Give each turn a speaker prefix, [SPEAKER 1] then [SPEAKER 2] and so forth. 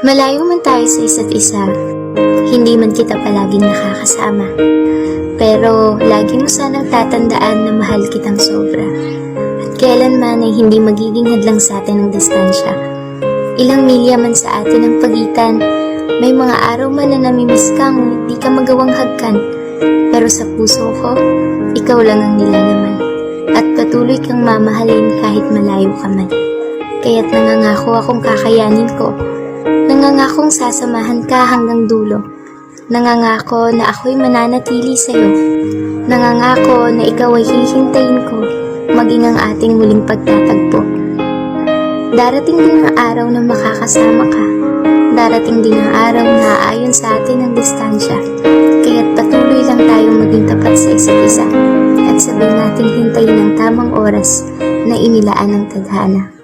[SPEAKER 1] Malayo man tayo sa isa't isa, hindi man kita palaging nakakasama. Pero lagi mo sanang tatandaan na mahal kitang sobra. At kailanman ay hindi magiging hadlang sa atin ang distansya. Ilang milya man sa atin ang pagitan, may mga araw man na namimiss ka ngunit di ka magawang hagkan. Pero sa puso ko, ikaw lang ang nilalaman. At patuloy kang mamahalin kahit malayo ka man. Kaya't nangangako akong kakayanin ko Nangangakong sasamahan ka hanggang dulo. Nangangako na ako'y mananatili sa'yo. Nangangako na ikaw ay hihintayin ko, maging ang ating muling pagtatagpo. Darating din ang araw na makakasama ka. Darating din ang araw na ayon sa atin ang distansya. Kaya't patuloy lang tayong maging tapat sa isa't isa. At sabihin natin hintayin ang tamang oras na inilaan ng tadhana.